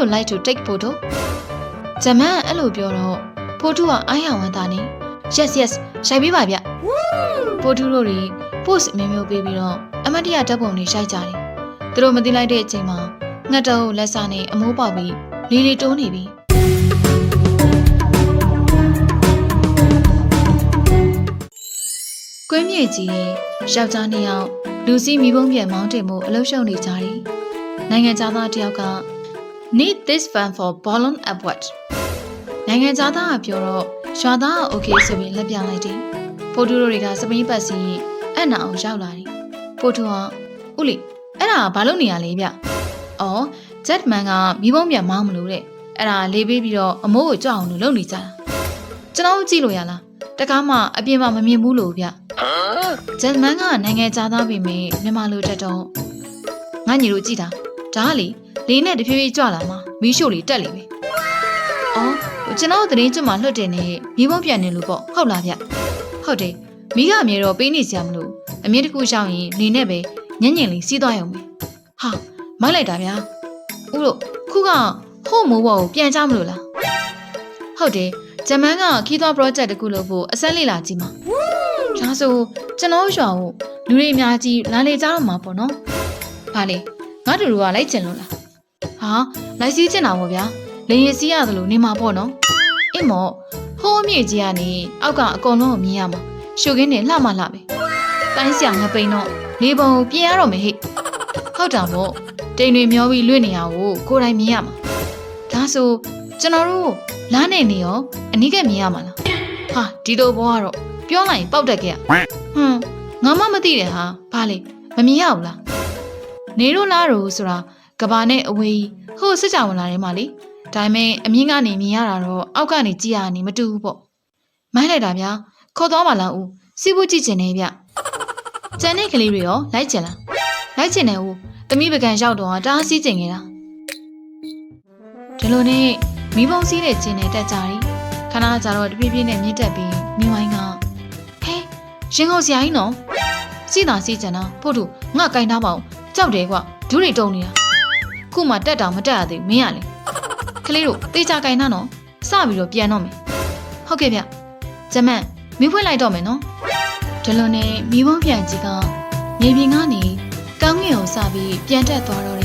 you like to take photo ဂျမန်အဲ့လိုပြောတော့ဖိုတူကအားရဝမ်းသာနေ yes yes ရိုက်ပေးပါဗျဖိုတူတို့တွေ post အမျိုးမျိုးပေးပြီးတော့အမတ်တရဓာတ်ပုံတွေရိုက်ကြတယ်သူတို့မသိလိုက်တဲ့အချိန်မှာငှက်တော်ကိုလက်စားနဲ့အမိုးပေါက်ပြီးလီလီတိုးနေပြီကွင်းမြေကြီးရဲ့ယောက်ျားနှစ်ယောက်လူစီမိဘုံပြန်မောင်းတင်မှုအလုပ်ရှုပ်နေကြတယ်နိုင်ငံသားသားတစ်ယောက်က need this fan for balloon award နိုင်ငံသားသားကပြောတော့ရွာသားက okay ဆိုပြီးလက်ပြလိုက်တယ်ဖိုတူတို့တွေကစပိန်ပတ်စီအဲ့နာအောင်ရောက်လာတယ်ဖိုတူကဦးလီအဲ့ဒါဘာလုပ်နေရလဲဗျအော်ဂျက်မန်ကမိဘုံပြန်မောင်းမလို့တဲ့အဲ့ဒါလေးပေးပြီးတော့အမိုးကိုကြောက်အောင်လို့လုပ်နေကြတာကျွန်တော်ကြည့်လို့ရလားတကားမှအပြင်မှာမမြင်ဘူးလို့ဗျဂျက်မန်ကနိုင်ငံသားပြီမေမြန်မာလူတက်တော့ငါညီတို့ကြည့်တာ ဒါကလေလေးနဲ့တဖြည်းဖြည်းကြွလာမှာမီးရှို့လေးတက်လိမ့်မယ်။အော်ကျွန်တော်သတင်းကျွတ်မှာလွတ်တယ်နဲ့မိဘပြန်နေလို့ပေါ့ဟုတ်လားဗျ။ဟုတ်တယ်မိကအမြဲတော့ပေးနေစရာမလိုအမြဲတခုရှောင်းရင်နေနဲ့ပဲညင်ညင်လေးစီးသွားရုံပဲ။ဟာမိုက်လိုက်တာဗျာ။ဦးတို့ခုကဟို့မိုးဘောကိုပြန်ကြမလို့လား။ဟုတ်တယ်ဂျမန်ကခီးသွား project တခုလုပ်ဖို့အစက်လေးလာကြည့်မှာ။ဒါဆိုကျွန်တော်ရွာကိုလူတွေအများကြီးလာလေကြတော့မှာပေါ့နော်။ဘာလဲ ငါတို့ကလိုက်ကျင်လို့လားဟာလိုက်စီးချင်တာပေါ့ဗျာလေရင်စီးရသလိုနေမှာပေါ့နော်အစ်မော်ဟိုးအမြေကြီးကနေအောက်ကအကုန်လုံးကိုမြင်ရမှာရှုခင်းနေလှမလှပဲတိုင်းဆရာငပိန်တော့နေပုံကိုပြင်ရတော့မယ်ဟိဟုတ်တာပေါ့တိမ်တွေမျောပြီးလွင့်နေရကိုကိုယ်တိုင်မြင်ရမှာဒါဆိုကျွန်တော်တို့လားနေနေရောအနီးကမြင်ရမှာလားဟာဒီလိုဘောကတော့ပြောလိုက်ရင်ပေါက်တက်ခဲ့ရဟွန်းငါမှမသိတယ်ဟာဘာလဲမမြင်ရဘူးလား နေတို့လားတို့ဆိုတာကဘာနဲ့အဝေးကြီးဟိုစစ်ကြောင်လာထဲမှာလေဒါပေမဲ့အမြင့်ကနေမြင်ရတာတော့အောက်ကနေကြည့်ရတာနေမတူဘူးပေါ့မိုင်းလိုက်တာဗျာခေါ်သွားပါလားဦးစီးဖို့ကြည့်ချင်နေဗျကျန်တဲ့ကလေးတွေရောလိုက်ချင်လားလိုက်ချင်တယ်ဦးတမိပကံရောက်တော့တားစီးချင်ခဲ့တာဒီလိုနဲ့မိဘုံစီးတဲ့ကျင်းနဲ့တက်ကြတယ်ခဏကြာတော့တပြည့်ပြည့်နဲ့မြင့်တက်ပြီးမိဝိုင်းကဟဲရင်ကုန်စရာကြီးနော်စီးတာစီးချင်တာဖို့တူငါကင်ထားပါအောင် ကြောက်တယ်ကွာဒူးတွေတုံနေတာခုမှတက်တာမတက်ရသေးဘူးမင်းရလေကလေးတို့တေချာကင်နာနော်စပြီးတော့ပြန်တော့မယ်ဟုတ်ကဲ့ဗျဂျမန်မီးဖွင့်လိုက်တော့မယ်နော်ဒီလိုနဲ့မီးဘုံပြန်ကြီးကမြေပြင်ကနေကောင်းငင်ကိုစပြီးပြန်တက်သွားတော့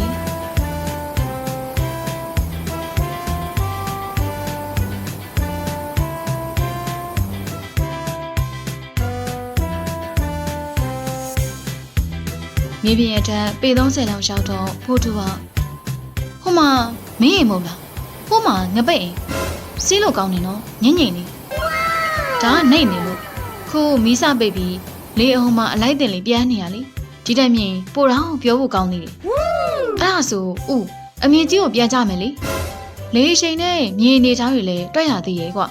မြေပြင်ရဲ့ထက်ပေ30လောက်ရောက်တော့ဖိုးတူကဟိုမှာမင်းအိမ်မဟုတ်လားဟိုမှာငပိတ်အိမ်စီးလို့ကောင်းနေနော်ညင်ညင်လေးဒါကနိုင်နေလို့ခုမီးစပိတ်ပြီးလေအုံမှာအလိုက်တင်လေးပြန်နေရလေဒီတိုင်မြင်ပိုတော့ပြောဖို့ကောင်းသေးတယ်အဲ့ဒါဆိုဥအမြင့်ကြီးကိုပြန်ကြမယ်လေလေရှိန်နဲ့မြေနေချောင်းတွေလည်းတွက်ရသေးရဲ့ကွ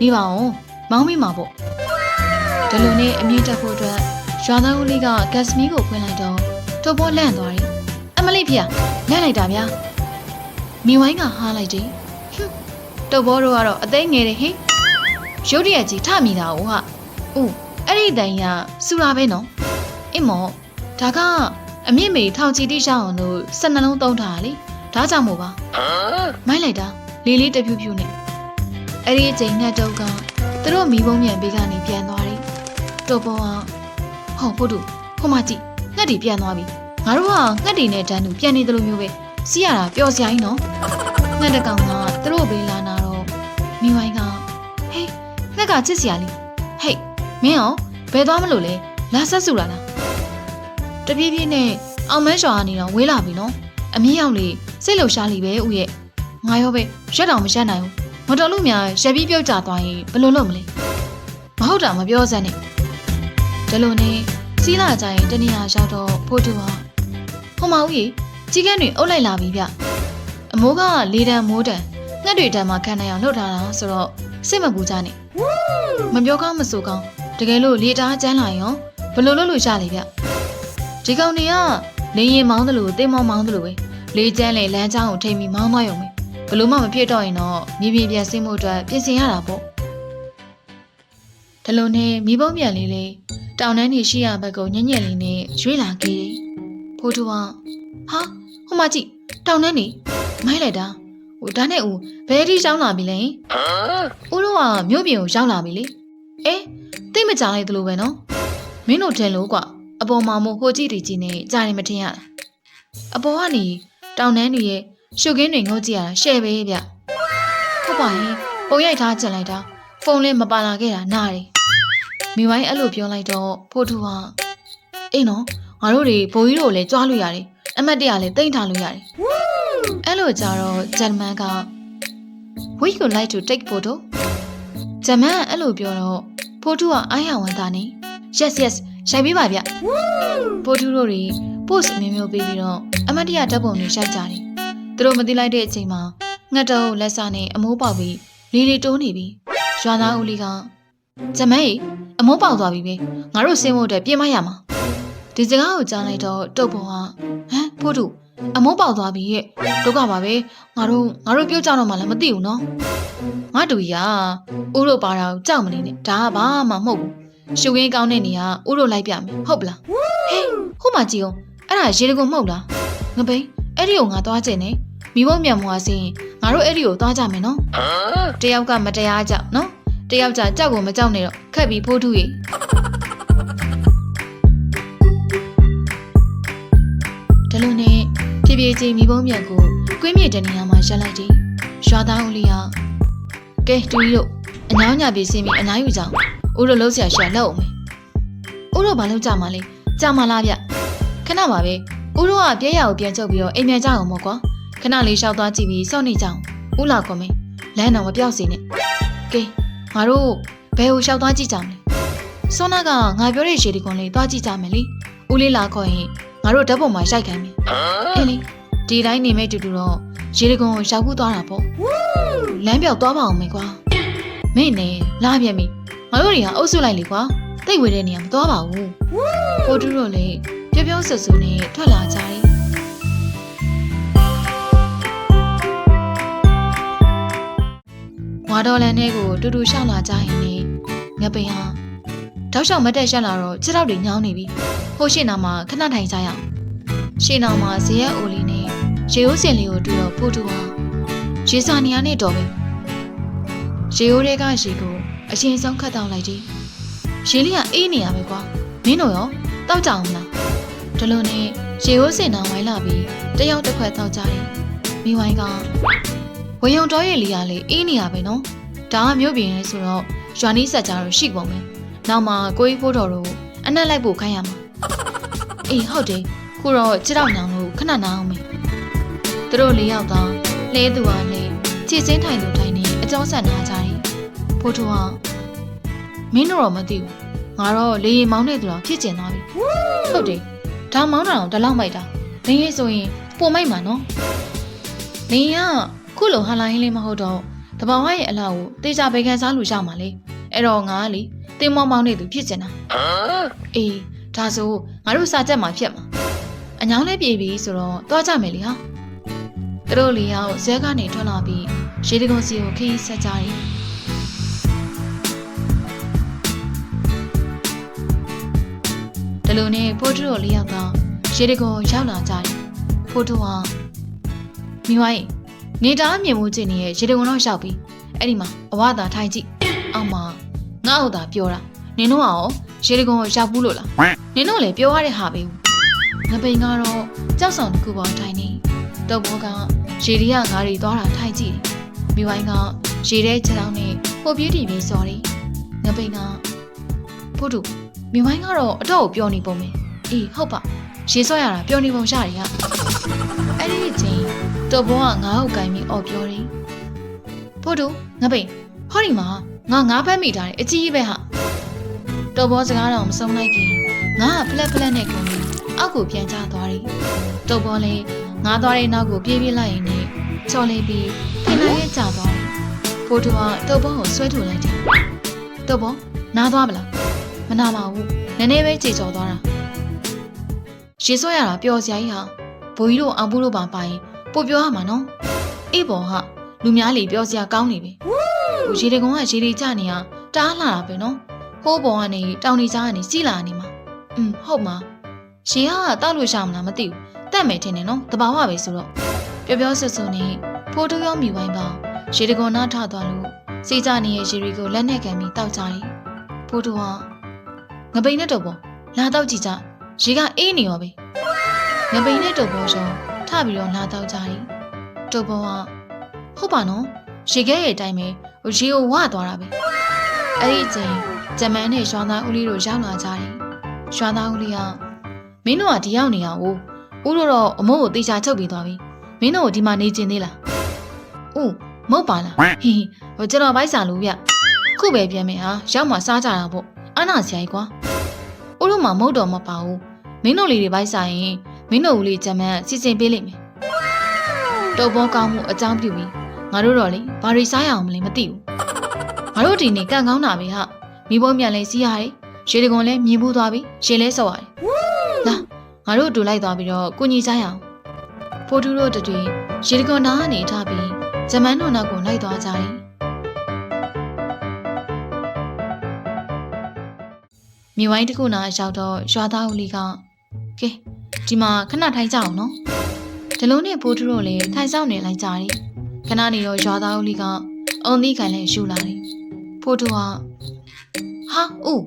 နေပါအောင်မောင်းမိမှာပေါ့ဒီလိုနဲ့အမြင့်တက်ဖို့အတွက်ရွာသားဦးလေးကဂက်စမီကိုဖွင့်လိုက်တော့ တော့ပေါ်လန့်သွားတယ်အမလေးဖေလန့်လိုက်တာဗျာမိဝိုင်းကဟားလိုက်တယ်ဟွန်းတုတ်ဘောတို့ကတော့အသိငယ်တယ်ဟင်ရုတ်တရက်ကြီးထမိတာဟုတ်ဟာဦးအဲ့ဒီတန်ကြီးကစူလာပဲနော်အင်းမော်ဒါကအမြင့်မေထောင်ချီတိရှောင်းအောင်လို့စနှလုံးသုံးထားတာလေဒါကြောင့်မို့ပါမိုက်လိုက်တာလေးလေးတဖြူဖြူနဲ့အဲ့ဒီအချိန်ငှက်တုတ်ကသူတို့မိဘုံမြန်ပေးကနေပြန်သွားတယ်တုတ်ဘောကဟောဖို့တို့ဟိုမှာကြည့် ငှက်တွေပြန်သွားပြီငါတို့ကငှက်တွေနဲ့တန်းတူပြန်နေတယ်လို့မျိုးပဲစီးရတာပျော်စရာကြီးနော်ငှက်တကောင်ကသူတို့ဘေးလာနာတော့မိဝိုင်းကဟေးငှက်ကချစ်စရာလေးဟေးမင်းရောဘယ်သွားမလို့လဲလာဆက်စုလာလားတပြေးပြေးနဲ့အောင်မန်းရွာကနေတော့ဝေးလာပြီနော်အမြင့်ရောက်လေစိတ်လှရှားလိပဲဥရဲ့ငါရောပဲရက်တောင်မရက်နိုင်ဘူးမတော်လို့များရက်ပြီးပြုတ်ကျသွားရင်ဘယ်လိုလုပ်မလဲမဟုတ်တာမပြောစမ်းနဲ့ဒီလိုနဲ့ စီးလာကြရင်တနေရာရောက်တော့ဖိုးတူဟာဟိုမဦးကြီးကြီးကန်းတွေအုပ်လိုက်လာပြီဗျအမိုးကလေတံမိုးတံငှက်တွေတံမှာခံနိုင်အောင်လှုပ်ထားတာဆိုတော့စိတ်မပူကြနဲ့မပြောကောင်းမဆိုကောင်းတကယ်လို့လေတားကျန်းလာရင်ဘယ်လိုလုပ်လို့ရလဲဗျဒီကောင်တွေကလေရင်မောင်းတယ်လို့တင်းမောင်းမောင်းတယ်လို့ပဲလေကျန်းလေလမ်းချောင်းကိုထိမ့်ပြီးမောင်းသွားရုံပဲဘယ်လို့မှမဖြစ်တော့ရင်တော့မြေပြင်ပြန်ဆင်းမှုအတွက်ပြင်ဆင်ရတာပေါ့ဒီလိုနဲ့မိဘုံပြန်လေးလေး တောင်တန်းနေရှိရဘက်ကိုညံ့ညက်လေးနဲ့ရွေးလာခဲ့တယ်ဖိုးတူကဟာဟိုမကြည့်တောင်နှန်းနေမိုက်လိုက်တာဟိုဒါနဲ့ဦးဘယ်ထိရှောင်းလာပြီလဲဦးတို့ကမြို့ပြင်ကိုရောက်လာပြီလေအဲသိမကြလိုက်သလိုပဲနော်မင်းတို့ထင်လို့ကွာအပေါ်မှာမို့ဟိုကြည့်တီကြည့်နေကြားနေမထင်ရလားအပေါ်ကနေတောင်တန်းတွေရဲ့ရှုပ်ကင်းတွေငုတ်ကြည့်ရတာရှယ်ပဲဗျဟုတ်ပါရင်ပုံရိုက်ထားချင်လိုက်တာဖုန်းလေးမပါလာခဲ့တာနားတယ် မိဝိုင်းအဲ့လိုပြောလိုက်တော့ဖိုးထူကအေးနော်ငါတို့တွေဘိုးကြီးတို့လည်းကြွားလို့ရတယ်အမတ်တရလည်းတိမ့်ထားလို့ရတယ်အဲ့လိုကြတော့ဂျန်မန်က We would like to take photo ဂျမန်အဲ့လိုပြောတော့ဖိုးထူကအားရဝန်သားနေ Yes yes ရိုက်ပေးပါဗျဖိုးထူတို့တွေ post အမျိုးမျိုးပေးပြီးတော့အမတ်တရဓာတ်ပုံတွေရိုက်ကြတယ်သူတို့မသိလိုက်တဲ့အချိန်မှာငှက်တော့လက်စားနဲ့အမိုးပေါက်ပြီးလီလီတိုးနေပြီရွာသားဦးလေးက ဂျမန်ရေအမိုးပေါက်သွားပြီပဲငါတို့ဆင်းဖို့အတွက်ပြင်မရမှာဒီစကားကိုကြားလိုက်တော့တုတ်ပေါ်ကဟမ်ဖိုးထူအမိုးပေါက်သွားပြီရဲ့ဒုက္ခပါပဲငါတို့ငါတို့ပြုတ်ကြတော့မှလည်းမသိဘူးနော်ငါတူကြီးကဦးတို့ပါတာကိုကြောက်မနေနဲ့ဒါကဘာမှမဟုတ်ဘူးရှုပ်ရင်းကောင်းတဲ့နေရာဦးတို့လိုက်ပြမယ်ဟုတ်ပလားဟေးခုမှကြည့်အောင်အဲ့ဒါရေတကုံမဟုတ်လားငပိန်အဲ့ဒီကိုငါသွားကျင်နေမိဘမြန်မွားစင်းငါတို့အဲ့ဒီကိုသွားကြမယ်နော်တယောက်ကမတရားကြောက်နော် တယောက်ကြကြောက်ကိုမကြောက်နဲ့တော့ခက်ပြီးဖိုးထုရေဒါလို့နဲ့ဖြည်းဖြည်းချင်းမိဘမြန်ကိုကွင်းမြေတနေရာမှာရက်လိုက်တယ်ရွာသားဦးလေးကကဲတူကြီးတို့အညောင်းညာပြေးစင်းပြီးအနားယူကြအောင်ဦးတို့လုံးဆရာရှာလောက်အောင်မယ်ဦးတို့ဘာလို့ကြမှာလဲကြမှာလားဗျခဏပါပဲဦးတို့ကပြဲရကိုပြန်ချုပ်ပြီးတော့အိမ်ပြန်ကြအောင်မို့ကွာခဏလေးရှောက်သွားကြည့်ပြီးစောင့်နေကြအောင်ဦးလာကောမင်းလမ်းတော့မပြောက်စေနဲ့ကဲ ငါတို့ဘယ်ကိုရှောက်သွားကြည့်ကြမလဲစောနာကငါပြောတဲ့ရေဒီကွန်လေးသွားကြည့်ကြမယ်လေဦးလေးလာခေါ်ရင်ငါတို့ဓာတ်ပုံမှာရိုက်ခိုင်းမယ်အေးလေဒီတိုင်းနေမဲ့တူတူတော့ရေဒီကွန်ကိုရောက်ခုသွားတာပေါ့လမ်းပြောက်သွားပါအောင်မေကွာမင်းနဲ့လာပြန်ပြီငါတို့တွေကအုပ်စုလိုက်လေကွာတိတ်ဝေတဲ့နေရာမသွားပါဘူးကိုတူတို့လည်းပြောပြောဆူဆူနဲ့ထွက်လာကြတယ် တော်လန်နဲ့ကိုတူတူရှောက်လာကြရင်လေငပိန်ဟာတောက်လျှောက်မတက်ရှက်လာတော့ခြေထောက်တွေညောင်းနေပြီဟိုရှင်းနာမှာခဏထိုင်ကြရအောင်ရှင်းနာမှာဇေယျအိုလီနဲ့ရေအိုးစင်လေးကိုတွေ့တော့ဖိုးတူဟာရေစာနေရနဲ့တော်ပဲရေအိုးတွေကရေကိုအရင်ဆုံးခတ်တောက်လိုက်တယ်ရေလေးကအေးနေရပဲကွာမင်းတို့ရောတောက်ကြအောင်လားဒီလိုနဲ့ရေအိုးစင်နာဝိုင်းလာပြီးတယောက်တစ်ခွက်တောက်ကြတယ်မိဝိုင်းက ဝေယုံတော်ရဲ့လီယာလေးအေးနေရပဲနော်ဒါကမြို့ပြင်လဲဆိုတော့ရွာနီးဆက်ကြတော့ရှိပုံပဲနောက်မှကိုကြီးဖိုးတော်တို့အနက်လိုက်ဖို့ခိုင်းရမှာအေးဟုတ်တယ်ခုတော့ခြေတော့ညောင်လို့ခဏနာအောင်မေသူတို့လေးယောက်သားလဲသူဟာလဲခြေစင်းထိုင်သူထိုင်နေအကျောင်းဆက်နာကြတယ်ဖိုးထိုးကမင်းတို့တော့မသိဘူးငါတော့လေရင်မောင်းနေသူတော့ဖြစ်ကျင်သွားပြီဟုတ်တယ်ဒါမောင်းတာတော့ဒီလောက်မိုက်တာလင်းရေးဆိုရင်ပုံမိုက်မှာနော်လင်းက ခုလိုဟာလိုင်းလေးမဟုတ်တော့တဘာဝရဲ့အလားကိုတေချာဘေကန်စားလို့ရမှာလေအဲ့တော့ငါကလေတင်းမောင်းမောင်းနေသူဖြစ်ကျင်တာအေးဒါဆိုငါတို့စာချက်မှာဖြစ်မှာအညောင်းလေးပြေပြီဆိုတော့သွားကြမယ်လေဟာသူတို့လေးယောက်ဇဲကနေထွက်လာပြီးရေတကုံစီကိုခရီးဆက်ကြတယ်ဒီလိုနဲ့ဖိုးထူတို့လေးယောက်ကရေတကုံရောက်လာကြတယ်ဖိုးထူဟာမိဝိုင်း နေတားမြင်မှုချင်းနေရဲ့ရေတကုံတော့ရောက်ပြီအဲ့ဒီမှာအဝသာထိုင်ကြည့်အောက်မှာငါ့ဟုတ်တာပြောတာနင်တို့ကရောရေတကုံကိုရောက်ဘူးလို့လားနင်တို့လည်းပြောရတဲ့ဟာပဲငပိန်ကတော့ကြောက်ဆောင်တစ်ခုပေါ်ထိုင်နေတော့ဘောကရေရီကငါးရီသွားတာထိုင်ကြည့်တယ်မိဝိုင်းကရေထဲခြေထောက်နဲ့ပိုပြေးတီပြေးစော်တယ်ငပိန်ကဖို့တူမိဝိုင်းကတော့အတော့ကိုပြောနေပုံပဲအေးဟုတ်ပါရေစော့ရတာပြောနေပုံရတယ်ဟာအဲ့ဒီအချိန် တော့ဘောကငါ့ကိုကင်ပြီးအော်ပြောတယ်ဖို့တူငပိန်ဟောဒီမှာငါငါးဖက်မိထားတယ်အကြီးကြီးပဲဟာတော့ဘောစကားတော့မဆုံးလိုက်ခင်ငါကဖလက်ဖလက်နဲ့ကုန်ပြီးအောက်ကိုပြန်ချသွားတယ်တော့ဘောလည်းငါသွားတဲ့နောက်ကိုပြေးပြေးလိုက်ရင်နဲ့ချော်လေးပြီးထင်နိုင်ရဲ့ကြာသွားတယ်ဖိုးတူကတော့ဘောကိုဆွဲထုတ်လိုက်တယ်တော့ဘောနားသွားပလားမနာပါဘူးနည်းနည်းပဲကြေချော်သွားတာရေဆွဲရတာပျော်စရာကြီးဟာဘိုးကြီးတို့အောင်ဘူးတို့ပါပါရင် ပို့ပြောရမှာနော်အေးပေါ်ဟာလူများလေပြောစရာကောင်းနေပြီဟိုရေတကုံကရေတွေကြနေရတားလာတာပဲနော်ဟိုးပေါ်ကနေတောင်နေကြားကနေစီးလာနေမှာอืมဟုတ်မှာရှင်ကတောက်လို့ရှာမလားမသိဘူးတတ်မယ်ထင်တယ်နော်တဘာဝပဲဆိုတော့ပြောပြောဆွဆွနဲ့ဖိုဖိုးတူရောမိဝိုင်းပါရေတကွန်နာထသွားလို့စေကြနေရဲ့ရေတွေကိုလက်နဲ့ကန်ပြီးတောက်ကြတယ်ဖိုးတူကငပိန်နဲ့တော့ပေါ့လာတောက်ကြည့်ကြရေကအေးနေရောပဲငပိန်နဲ့တော့ပေါ့ရော ထပြီးတော့လာတောက်ကြတယ်တော့ပေါ့ကဟုတ်ပါနော်ရေခဲရဲ့အတိုင်းပဲရေကိုဝသွားတာပဲအဲ့ဒီအချိန်ဂျမန်နဲ့ရွှာသားဦးလေးတို့ရောက်လာကြတယ်ရွှာသားဦးလေးကမင်းတို့ကဒီရောက်နေရအောင်ဦးတို့တော့အမိုးကိုတေချာချုပ်ပြီးသွားပြီမင်းတို့ကဒီမှာနေကျင်သေးလားဦးမဟုတ်ပါလားဟင်းဟိုကျွန်တော်ဗိုက်စာလို့ဗျခုပဲပြန်မယ်ဟာရောက်မှစားကြတာပေါ့အနာဆရာကြီးကွာဦးတို့မှမဟုတ်တော့မပါဘူးမင်းတို့လေးတွေဗိုက်စာရင် မင်းတို့ဦးလေးဂျမန်စီစဉ်ပေးလိမ့်မယ်တော်ဘောကောင်းမှုအကြောင်းပြုပြီးငါတို့တော့လေဘာတွေစားရအောင်မလဲမသိဘူးငါတို့ဒီနေ့ကန့်ကောင်းတာပဲဟာမိဘမြန်လဲစီးရတယ်ရေတကွန်လဲမြင်ဘူးသွားပြီရေလဲစော်ရတယ်လာငါတို့အတူလိုက်သွားပြီးတော့ကုညီကြရအောင်ဖိုးတူတို့တတွေရေတကွန်နားကနေထားပြီးဂျမန်တို့နောက်ကိုလိုက်သွားကြတယ်မြေဝိုင်းတစ်ခုနာရောက်တော့ရွာသားဦးလေးကကဲ ဒီမှာခဏထိုင်ကြအောင်နော်ဒီလုံးနဲ့ဖိုးတူတို့လည်းထိုင်ဆောင်နေလိုက်ကြတယ်ခဏနေတော့ရွာသားဦးလေးကအုံသီးခံလဲရှူလာတယ်ဖိုးတူကဟာဦး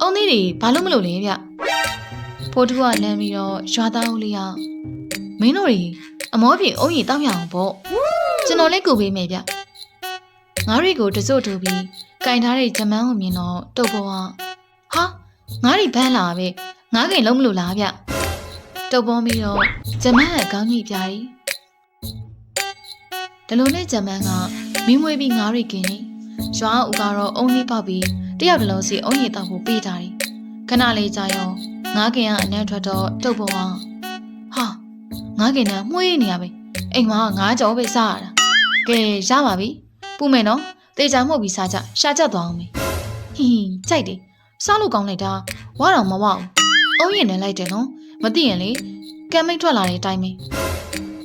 အုံသီးတွေဘာလို့မလုပ်လဲဗျဖိုးတူကလမ်းပြီးတော့ရွာသားဦးလေးကမင်းတို့တွေအမောပြေအုံးရီတောက်ရအောင်ပေါ့ကျွန်တော်လည်းကူပေးမယ်ဗျငါးတွေကိုတစို့ထိုးပြီးကင်ထားတဲ့ဂျမန်းကိုမြင်တော့တုတ်ပေါ်ကဟာငါးတွေဘန်းလာပဲငါးခင်လုံးမလို့လားဗျ တုတ်ပေါ်ပြီးတော့ဂျမန်းကခေါင်းကြီးပြားရီဒီလိုနဲ့ဂျမန်းကမင်းမွေးပြီးငါးတွေကင်းနေရွာဦးကတော့အုံးလေးပေါက်ပြီးတယောက်တစ်လုံးစီအုံးရီတောက်ဖို့ပေးထားတယ်ခဏလေးကြာရောငါးကင်ကအနက်ထွက်တော့တုတ်ပေါ်ကဟာငါးကင်ကမှုေးနေရပဲအိမ်မှာငါးကြောပဲစားရတာကဲရပါပြီပူမယ်နော်တေချာမှုတ်ပြီးစားကြရှာကြသွားအောင်မေဟင်းကြိုက်တယ်စားလို့ကောင်းလိုက်တာဝါတော့မဝအောင်အုံးရင်နဲ့လိုက်တယ်နော် မသိရင်လေကံမိတ်ထွက်လာတဲ့အတိုင်းပဲ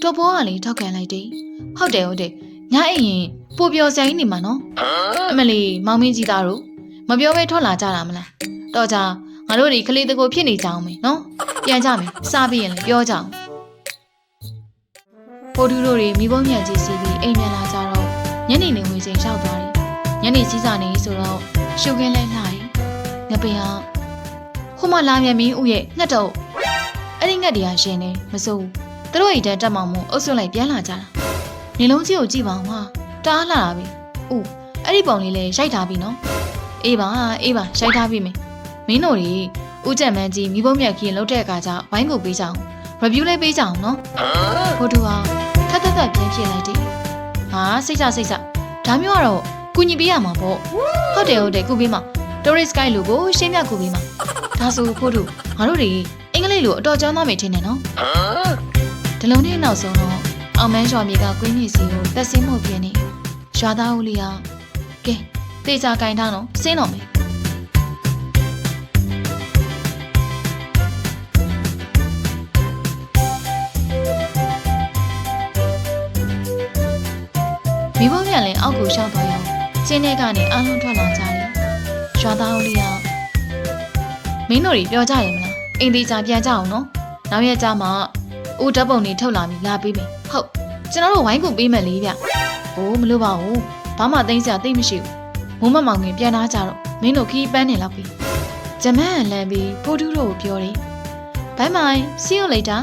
တော်ဘောကလေထောက်ခံလိုက်တယ်ဟုတ်တယ်ဟုတ်တယ်ညအိမ်ရင်ပိုပြောစရာကြီးနေမှာနော်အမလီမောင်မင်းကြီးသားတို့မပြောဘဲထွက်လာကြတာမလားတော့ကြငါတို့ဒီကလေးတကူဖြစ်နေကြအောင်မေနော်ပြန်ကြမယ်စားပြီးရင်လည်းပြောကြအောင်ပိုတူတို့တွေမိဘမြန်ကြီးစီးပြီးအိမ်ပြန်လာကြတော့ညနေနေဝင်ချိန်ရောက်သွားတယ်ညနေစည်းစာနေဆိုတော့ရှုပ်ခင်းလဲလှတယ်ငပင်ကဟိုမလာမြန်မင်းဦးရဲ့ငှက်တော့ အဲ့ဒီငှက်တွေကရှင်နေမစိုးဘူးသူတို့အိမ်တန်းတက်မောင်မို့အုပ်စုလိုက်ပြန်လာကြတာနေလုံးကြီးကိုကြည့်ပါဦးဟာတအားလာတာပဲဥအဲ့ဒီပုံလေးလဲရိုက်ထားပြီနော်အေးပါအေးပါရိုက်ထားပြီမယ်မင်းတို့တွေဦးချက်မန်းကြီးမိဘမြက်ခင်းလောက်တဲ့အခါကျဝိုင်းကိုပေးကြအောင် review လေးပေးကြအောင်နော်ဖိုတိုဟာထက်ထက်ထက်ပြန်ဖြစ်လိုက်တယ်ဟာစိတ်ချစိတ်ချဒါမျိုးကတော့ကုညီပေးရမှာပေါ့ဟုတ်တယ်ဟုတ်တယ်ကုပေးမှာ tourist guide လို့ကိုရှင်းပြကုပေးမှာဒါဆိုဖိုတိုငါတို့တွေအင်္ဂ လိပ်လိုအတော်ကျောင်းသားမိထင်တယ်နော်ဒီလုံးနဲ့နောက်ဆုံးတော့အောင်မန်းရွာမြေကကွင်းမြေစီကိုတက်ဆင်းမှုပြင်းနေရွာသားဦးလေးကကဲတေချာကင်ထားတော့စင်းတော့မယ်မိဘပြန်လဲအောက်ကိုရှောက်သွားရောကျင်းထဲကနေအားလုံးထွက်လာကြတယ်ရွာသားဦးလေးကမင်းတို့တွေပြောကြရင်မလား အိမ်သေးချာပြန်ကြအောင်နော်နောက်ရက်ကြမှာဦးဓာတ်ပုံတွေထုတ်လာပြီးလာပေးမယ်ဟုတ်ကျွန်တော်တို့ဝိုင်းကူပေးမယ်လေဗျဟိုးမလို့ပါဘူးဘာမှသိမ်းစရာသိမ့်မရှိဘူးမိုးမမောင်ခင်ပြန်လာကြတော့မင်းတို့ခီးပန်းနေလောက်ပြီဂျမန်လန်ပြီးဖိုးတူတို့ကိုပြောတယ်ဘိုင်မိုင် see you later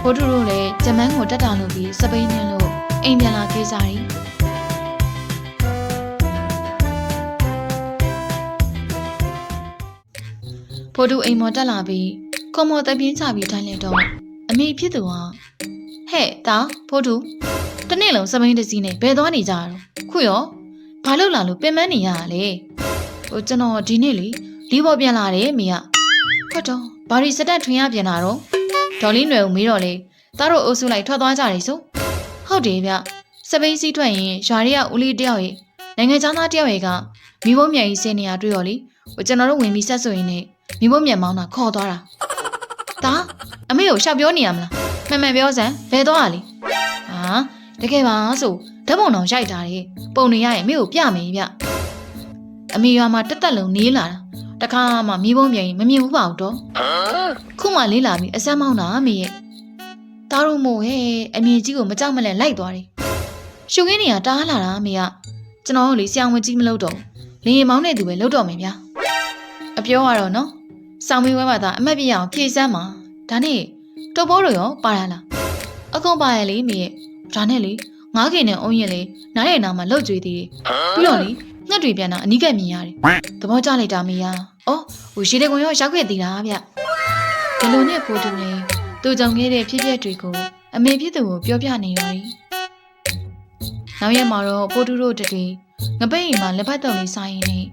ဖိုးတူတို့လည်းဂျမန်ကိုတက်တာလို့ပြီးစပိန်နဲ့လို့အိမ်ပြန်လာခဲ့ကြတယ် ဖိုးတူအိမ်မော်တက်လာပြီးကွန်မော်တပြင်းချပြီးထိုင်လိုက်တော့အမေဖြစ်သူဟာဟဲ့တာဖိုးတူတနေ့လုံးစပိန်တစ်စီးနဲ့ဘယ်သွားနေကြတာတော့ခုရောဘာလို့လာလို့ပင်မနေရတာလဲဟိုကျွန်တော်ဒီနေ့လေလီဘောပြန်လာတယ်မိကဟုတ်တော့ဘာရီစတက်ထွင်ရပြန်လာတော့ဒေါ်လေးနွယ်ကိုမေးတော့လေသားတို့အုပ်စုလိုက်ထွက်သွားကြတယ်ဆိုဟုတ်တယ်ဗျစပိန်စီးထွက်ရင်ရွာတွေကဦးလေးတယောက်ရေနိုင်ငံသားတယောက်ရေကမိဘမြန်ကြီးစင်းနေရတွေ့တော့လေဟိုကျွန်တော်တို့ဝင်ပြီးဆက်ဆိုရင်ね မိဘမြန်မောင်းတာခေါ်သွားတာဒါအမေကိုရှောက်ပြောနေရမလားမှန်မှန်ပြောစမ်းဘယ်သွားရလဲဟာတကယ်ပါဆိုဓာတ်ပုံတော်ရိုက်တာလေပုံနေရရင်မိကိုပြမယ်ဗျအမေရွာမှာတက်တက်လုံးနေလာတာတခါမှမိဘမြန်ကြီးမမြင်ဘူးပါဘူးတော့ခုမှလေးလာပြီးအစမ်းမောင်းတာအမေရဲ့သားတို့မို့ဟဲ့အမေကြီးကိုမကြောက်မလဲလိုက်သွားတယ်ရှုခင်းနေရတားလာတာအမေကကျွန်တော်တို့လေဆရာဝန်ကြီးမလုပ်တော့ဘူးလင်းရင်မောင်းတဲ့သူပဲလုပ်တော့မယ်ဗျာအပြောရတော့နော် ဆောင်းမင်းဝဲမှာသာအမတ်ပြရအောင်ဖြည့်စမ်းပါဒါနဲ့တုပ်ဘောတို့ရောပါရလားအကုန်ပါရလေမေရဲ့ဒါနဲ့လေငားခင်နဲ့အုံးရင်လေနားရဲ့နာမှာလှုပ်ကြွေးသေးတယ်ပြီးတော့လေငှက်တွေပြန်တာအနီးကပ်မြင်ရတယ်သဘောကျလိုက်တာမေရအော်ဟိုရှိတဲ့ကွန်ရောရောက်ခဲ့သေးတာဗျဒီလိုနဲ့ပို့တူလေသူကြောင့်ခဲ့တဲ့ဖြစ်ပျက်တွေကိုအမေဖြစ်သူကိုပြောပြနေရော။နောက်ရက်မှာတော့ပိုတူတို့တတွေငပိတ်အိမ်မှာလက်ဖက်တုံလေးစားရင်းနဲ့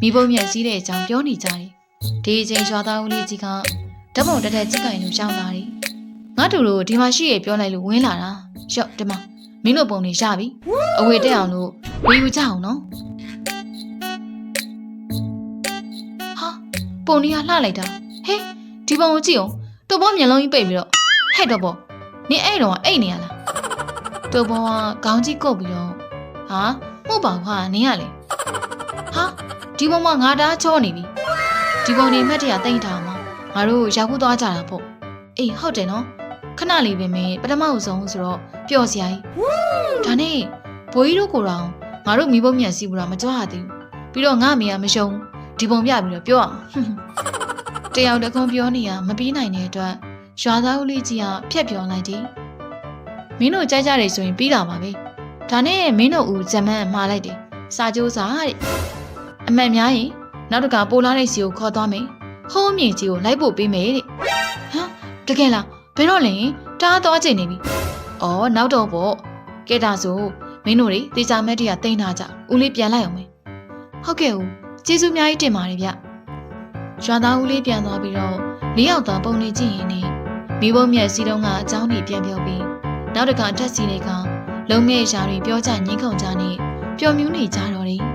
မိဘမြက်စည်းတဲ့အကြောင်းပြောနေကြတယ်။ ဒီအချိန်ရွာသားဦးလေးကြီးကဓာတ်ပုံတက်တက်ကြည့်ကြရင်လို့ရှောင်းလာတယ်။ငါတို့တို့ဒီမှာရှိရပြောလိုက်လို့ဝင်လာတာ။ရော့ဒီမှာမင်းတို့ပုံနေရပြီ။အဝေတက်အောင်လို့ဝေယူကြအောင်နော်။ဟာပုံနေရလှလိုက်တာ။ဟဲဒီပုံကိုကြည့်အောင်တို့ဘောမျက်လုံးကြီးပိတ်ပြီးတော့ဟဲ့တော့ဘောနင်အဲ့တော့အိတ်နေရလား။တို့ဘောကခေါင်းကြီးကုတ်ပြီးတော့ဟာမှုတ်ပါကွာနင်ရလေ။ဟာဒီပုံမှာငါတားချောနေပြီ။ ဒီပုံနေမှတ်တရတိတ်ထားမှာငါတို့ရောက်ခုသွားကြတာပေါ့။အေးဟုတ်တယ်နော်။ခဏလေးပဲမင်းပထမအဆုံးဆိုတော့ပျော်စရာကြီး။ဒါနဲ့ဘိုးကြီးတို့ကိုယ်တော်ငါတို့မိဘမြတ်စီဘူးတာမကြွားသေးဘူး။ပြီးတော့ငါအမေကမရှုံဘူးဒီပုံပြပြီးတော့ပြောအောင်။တယောက်တကွန်ပြောနေရမပြီးနိုင်တဲ့အတွက်ရွာသားဦးလေးကြီးကဖြက်ပြောလိုက်တယ်။မင်းတို့ကြိုက်ကြတယ်ဆိုရင်ပြီးတာပါပဲ။ဒါနဲ့မင်းတို့ဦးဂျမန်မှားလိုက်တယ်။စာကြိုးစာတဲ့အမှန်များရင် နောက်တခါပိုလာတဲ့စီကိုခေါ်သွားမယ်ဟုံးမြင့်ကြီးကိုလိုက်ဖို့ပေးမယ်တဲ့ဟမ်တကယ်လားဘယ်တော့လဲတားသွားချိန်နေပြီအော်နောက်တော့ပေါ့ကဲဒါဆိုမင်းတို့တွေတေချာမက်တရတိန်ထားကြဦးလေးပြန်လိုက်အောင်မယ်ဟုတ်ကဲ့ဦးကျေးဇူးအများကြီးတင်ပါတယ်ဗျရွာသားဦးလေးပြန်သွားပြီးတော့လေးယောက်သားပုံနေကြည့်ရင်းနေမိဘမြက်စီတုံးကအကြောင်းတွေပြန်ပြောပြီးနောက်တခါထက်စီတွေကလုံငယ်ရာတွေပြောကြငင်းခုန်ကြနေပျော်မြူးနေကြတော့တယ်